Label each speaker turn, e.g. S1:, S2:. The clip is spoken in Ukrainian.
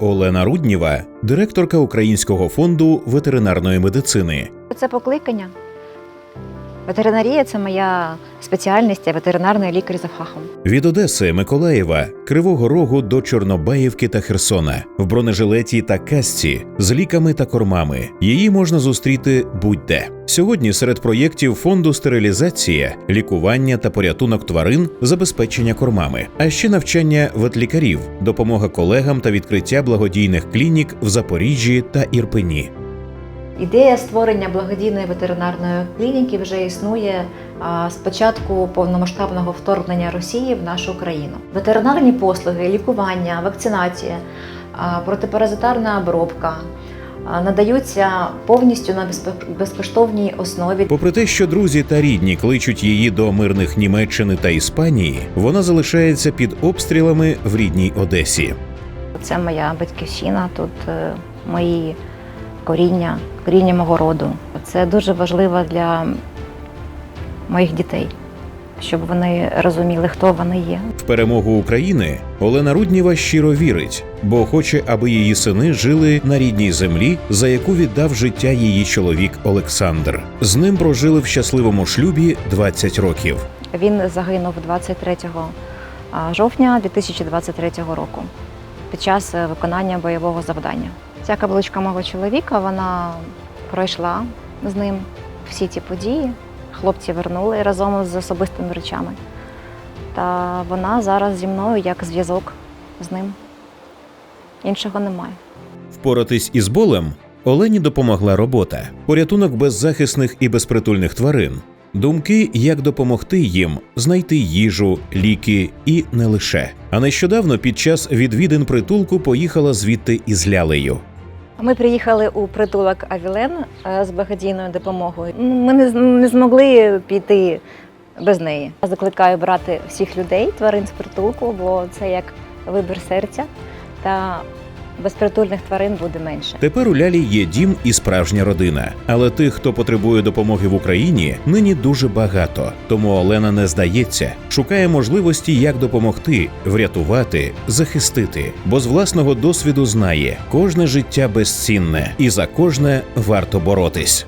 S1: Олена Рудніва, директорка Українського фонду ветеринарної медицини.
S2: Це покликання. Ветеринарія це моя спеціальність, я ветеринарний лікар за фахом.
S1: Від Одеси, Миколаєва, Кривого Рогу до Чорнобаївки та Херсона в бронежилеті та касці з ліками та кормами. Її можна зустріти будь-де. Сьогодні серед проєктів фонду стерилізація, лікування та порятунок тварин, забезпечення кормами, а ще навчання ветлікарів, допомога колегам та відкриття благодійних клінік в Запоріжжі та Ірпені.
S2: Ідея створення благодійної ветеринарної клініки вже існує з початку повномасштабного вторгнення Росії в нашу країну. Ветеринарні послуги, лікування, вакцинація, протипаразитарна обробка надаються повністю на безкоштовній основі.
S1: Попри те, що друзі та рідні кличуть її до мирних Німеччини та Іспанії, вона залишається під обстрілами в рідній Одесі.
S2: Це моя батьківщина, тут е, мої коріння, коріння мого роду. Це дуже важливо для моїх дітей, щоб вони розуміли, хто вони є.
S1: В перемогу України Олена Рудніва щиро вірить, бо хоче, аби її сини жили на рідній землі, за яку віддав життя її чоловік Олександр. З ним прожили в щасливому шлюбі 20 років.
S2: Він загинув 23 жовтня 2023 року під час е, виконання бойового завдання. Ця каблучка мого чоловіка вона пройшла з ним всі ці події. Хлопці вернули разом з особистими речами. Та вона зараз зі мною як зв'язок з ним. Іншого немає.
S1: Впоратись із болем Олені допомогла робота, порятунок беззахисних і безпритульних тварин, думки, як допомогти їм знайти їжу, ліки і не лише. А нещодавно під час відвідин притулку поїхала звідти із лялею.
S2: Ми приїхали у притулок Авілен е, з благодійною допомогою. Ми не змогли піти без неї. Закликаю брати всіх людей, тварин з притулку, бо це як вибір серця, та безпритульних тварин буде менше.
S1: Тепер у лялі є дім і справжня родина. Але тих, хто потребує допомоги в Україні, нині дуже багато. Тому Олена не здається, шукає можливості, як допомогти, врятувати, захистити. Бо з власного досвіду знає, кожне життя безцінне, і за кожне варто боротись.